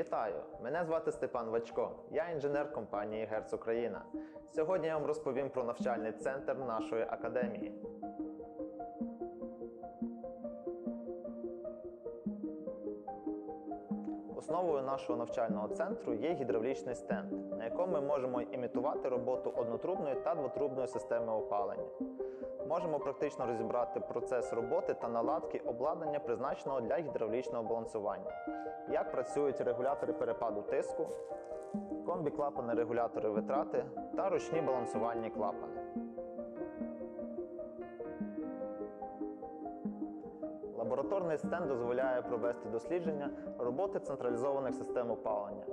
Вітаю! Мене звати Степан Вачко. Я інженер компанії Герц Україна. Сьогодні я вам розповім про навчальний центр нашої академії. Основою нашого навчального центру є гідравлічний стенд, на якому ми можемо імітувати роботу однотрубної та двотрубної системи опалення. Можемо практично розібрати процес роботи та наладки обладнання, призначеного для гідравлічного балансування, як працюють регулятори перепаду тиску, комбі-клапани, регулятори витрати та ручні балансувальні клапани. Лабораторний стенд дозволяє провести дослідження роботи централізованих систем опалення,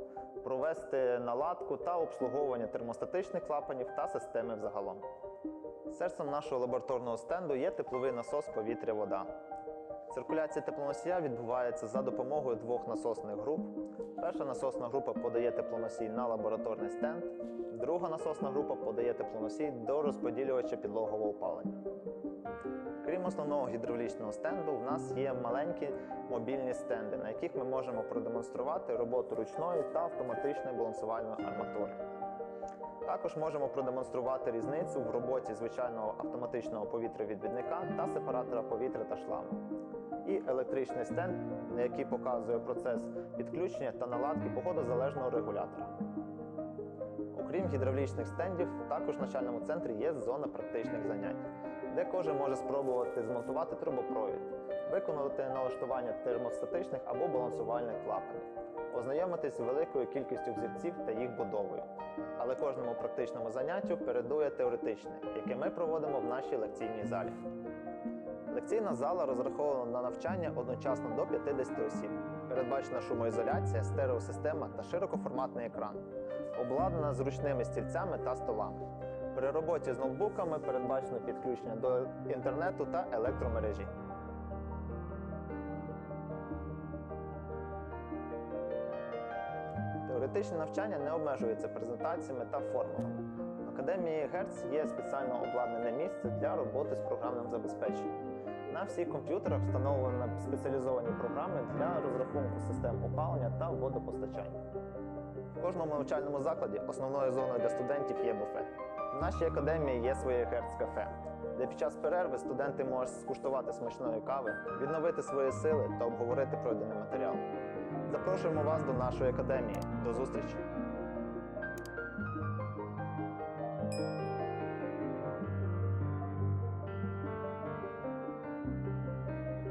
провести наладку та обслуговування термостатичних клапанів та системи взагалом. Серцем нашого лабораторного стенду є тепловий насос повітря-вода. Циркуляція теплоносія відбувається за допомогою двох насосних груп. Перша насосна група подає теплоносій на лабораторний стенд, друга насосна група подає теплоносій до розподілювача підлогового опалення. Крім основного гідравлічного стенду, в нас є маленькі мобільні стенди, на яких ми можемо продемонструвати роботу ручної та автоматичної балансувальної арматури. Також можемо продемонструвати різницю в роботі звичайного автоматичного повітрявідвідника та сепаратора повітря та шламу. І електричний стенд, на який показує процес підключення та наладки погодозалежного регулятора. Окрім гідравлічних стендів, також в начальному центрі є зона практичних занять, де кожен може спробувати змонтувати трубопровід, виконати налаштування термостатичних або балансувальних клапанів, ознайомитись з великою кількістю взірців та їх будовою. Але кожному практичному заняттю передує теоретичне, яке ми проводимо в нашій лекційній залі. Лекційна зала розрахована на навчання одночасно до 50 осіб. Передбачена шумоізоляція, стереосистема та широкоформатний екран, обладнана зручними стільцями та столами. При роботі з ноутбуками передбачено підключення до інтернету та електромережі. Теоретичне навчання не обмежується презентаціями та формулами. В Академії Герц є спеціально обладнане місце для роботи з програмним забезпеченням. На всіх комп'ютерах встановлені спеціалізовані програми для розрахунку систем опалення та водопостачання. В кожному навчальному закладі основною зоною для студентів є буфет. В нашій академії є своє Герц-кафе, де під час перерви студенти можуть скуштувати смачної кави, відновити свої сили та обговорити пройдений матеріал. Запрошуємо вас до нашої академії. До зустрічі!